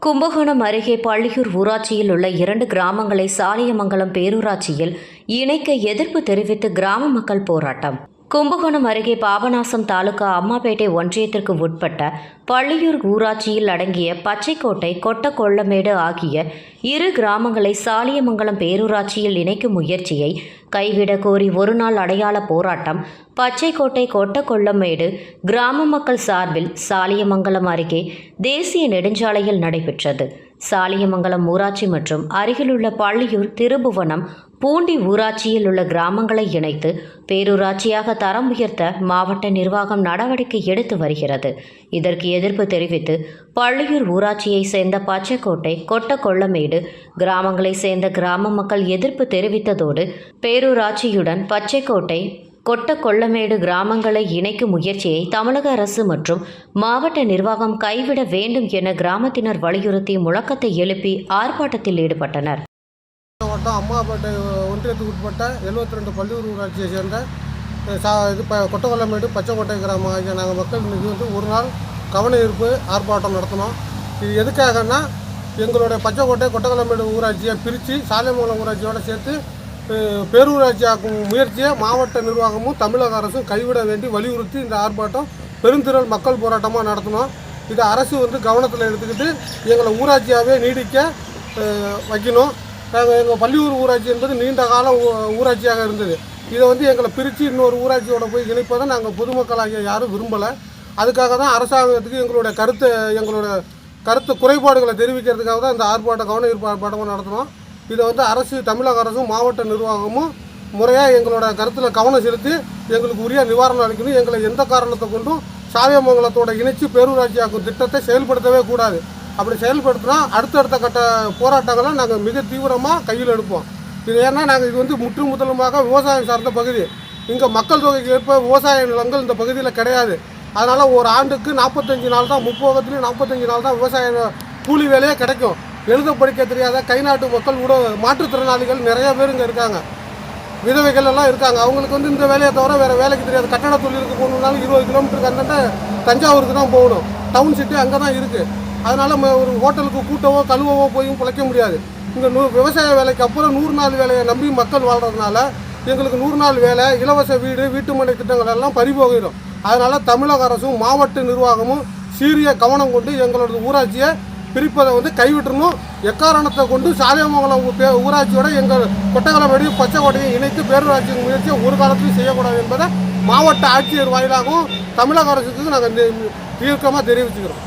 கும்பகோணம் அருகே பள்ளியூர் ஊராட்சியில் உள்ள இரண்டு கிராமங்களை சாலியமங்கலம் பேரூராட்சியில் இணைக்க எதிர்ப்பு தெரிவித்து கிராம மக்கள் போராட்டம். கும்பகோணம் அருகே பாபநாசம் தாலுகா அம்மாபேட்டை ஒன்றியத்திற்கு உட்பட்ட பள்ளியூர் ஊராட்சியில் அடங்கிய பச்சைக்கோட்டை கொட்டக்கொள்ளமேடு ஆகிய இரு கிராமங்களை சாலியமங்கலம் பேரூராட்சியில் இணைக்கும் முயற்சியை கைவிட கோரி ஒருநாள் அடையாள போராட்டம் பச்சைக்கோட்டை கொட்டக்கொள்ளமேடு கிராம மக்கள் சார்பில் சாலியமங்கலம் அருகே தேசிய நெடுஞ்சாலையில் நடைபெற்றது. சாலியமங்கலம் ஊராட்சி மற்றும் அருகிலுள்ள பள்ளியூர் திருபுவனம் பூண்டி ஊராட்சியில் உள்ள கிராமங்களை இணைத்து பேரூராட்சியாக தரம் உயர்த்த மாவட்ட நிர்வாகம் நடவடிக்கை எடுத்து வருகிறது. இதற்கு எதிர்ப்பு தெரிவித்து பள்ளியூர் ஊராட்சியை சேர்ந்த பச்சைக்கோட்டை கொட்டக்கொள்ளமேடு கிராமங்களை சேர்ந்த கிராம மக்கள் எதிர்ப்பு தெரிவித்ததோடு பேரூராட்சியுடன் பச்சைக்கோட்டை கொட்ட கொள்ளமேடு கிராமங்களை இணைக்கும் முயற்சியை தமிழக அரசு மற்றும் மாவட்ட நிர்வாகம் கைவிட வேண்டும் என கிராமத்தினர் வலியுறுத்தி முழக்கத்தை எழுப்பி ஆர்ப்பாட்டத்தில் ஈடுபட்டனர். மாவட்டம் அம்மாப்பேட்டை ஒன்றியத்துக்கு உட்பட்ட 72 ரெண்டு பள்ளியூர் ஊராட்சியை சேர்ந்த சா இது ப கொட்டக்கொல்லமேடு பச்சைக்கோட்டை கிராமம் ஆகிய நாங்கள் மக்கள் இன்னைக்கு வந்து ஒரு நாள் கவன ஈர்ப்பு ஆர்ப்பாட்டம் நடத்தினோம். இது எதுக்காகன்னா எங்களுடைய பச்சைக்கோட்டை கொட்டகொல்லமேடு ஊராட்சியை பிரித்து சாலைமூலம் ஊராட்சியோடு சேர்த்து பேரூராட்சியாக்கும் முயற்சியை மாவட்ட நிர்வாகமும் தமிழக அரசும் கைவிட வேண்டி வலியுறுத்தி இந்த ஆர்ப்பாட்டம் பெருந்திரள் மக்கள் போராட்டமாக நடத்தினோம் இதை அரசு வந்து கவனத்தில் எடுத்துக்கிட்டு எங்களை ஊராட்சியாகவே நீடிக்க வைக்கணும். நாங்கள் எங்கள் பள்ளியூர் ஊராட்சி என்பது நீண்ட காலம் ஊராட்சியாக இருந்தது. இதை வந்து எங்களை பிரித்து இன்னொரு ஊராட்சியோட போய் இணைப்பதை நாங்கள் பொதுமக்களாகிய யாரும் விரும்பலை. அதுக்காக தான் அரசாங்கத்துக்கு எங்களுடைய கருத்தை எங்களோட கருத்து குறைபாடுகளை தெரிவிக்கிறதுக்காக தான் இந்த ஆர்ப்பாட்டம் கவன ஈர்ப்பு ஆர்ப்பாட்டமும் நடத்தினோம் இதை வந்து அரசு தமிழக அரசும் மாவட்ட நிர்வாகமும் முறையாக எங்களோட கருத்தில் கவனம் செலுத்தி எங்களுக்கு உரிய நிவாரணம் அளிக்கணும். எங்களை எந்த காரணத்தை கொண்டும் சாவியமங்கலத்தோட இணைச்சு பேரூராட்சியாக்கும் திட்டத்தை செயல்படுத்தவே கூடாது. அப்படி செயல்படுத்தினா அடுத்தடுத்த கட்ட போராட்டங்களை நாங்கள் மிக தீவிரமாக கையில் எடுப்போம். இது ஏன்னா நாங்கள் இது வந்து முற்று முதலுமாக விவசாயம் சார்ந்த பகுதி. இங்கே மக்கள் தொகைக்கு ஏற்ப விவசாய நிலங்கள் இந்த பகுதியில் கிடையாது. அதனால் ஒரு ஆண்டுக்கு நாற்பத்தஞ்சு நாள் தான் முப்போகத்துலேயும் நாற்பத்தஞ்சு நாள் தான் விவசாய கூலி வேலையே கிடைக்கும். எழுத படிக்க தெரியாத கை நாட்டு மக்கள் கூட மாற்றுத்திறனாளிகள் நிறைய பேர் இங்கே இருக்காங்க. விதவைகள் எல்லாம் இருக்காங்க. அவங்களுக்கு வந்து இந்த வேலையை தவிர வேறு வேலைக்கு தெரியாது. கட்டட தொழிலுக்கு போகணுன்னாலும் இருபது கிலோமீட்டருக்கு அந்தாண்ட தஞ்சாவூருக்கு தான் போகணும். டவுன் சிட்டி அங்கே தான் இருக்குது அதனால் ஒரு ஹோட்டலுக்கு கூட்டவோ கழுவவோ போயும் பிழைக்க முடியாது. இங்கே நூ விவசாய வேலைக்கு அப்புறம் நூறு நாள் வேலையை நம்பி மக்கள் வாழ்கிறதுனால எங்களுக்கு நூறு நாள் வேலை இலவச வீடு வீட்டுமனை திட்டங்கள் எல்லாம் பறிபோகிடும். அதனால் தமிழக அரசும் மாவட்ட நிர்வாகமும் சீரிய கவனம் கொண்டு எங்களோட ஊராட்சியை பிரிப்பதை வந்து கைவிட்டுறணும். எக்காரணத்தை கொண்டு சாலியமங்கலம் பே- ஊராட்சியோட எங்கள் கொட்டகலமேடி பச்சைக்கோட்டையும் இணைத்து பேரூராட்சி முயற்சியை ஒரு காலத்திலும் செய்யக்கூடாது என்பதை மாவட்ட ஆட்சியர் வாயிலாகவும் தமிழக அரசுக்கு நாங்கள் தீர்க்கமாக தெரிவிச்சுக்கிறோம்.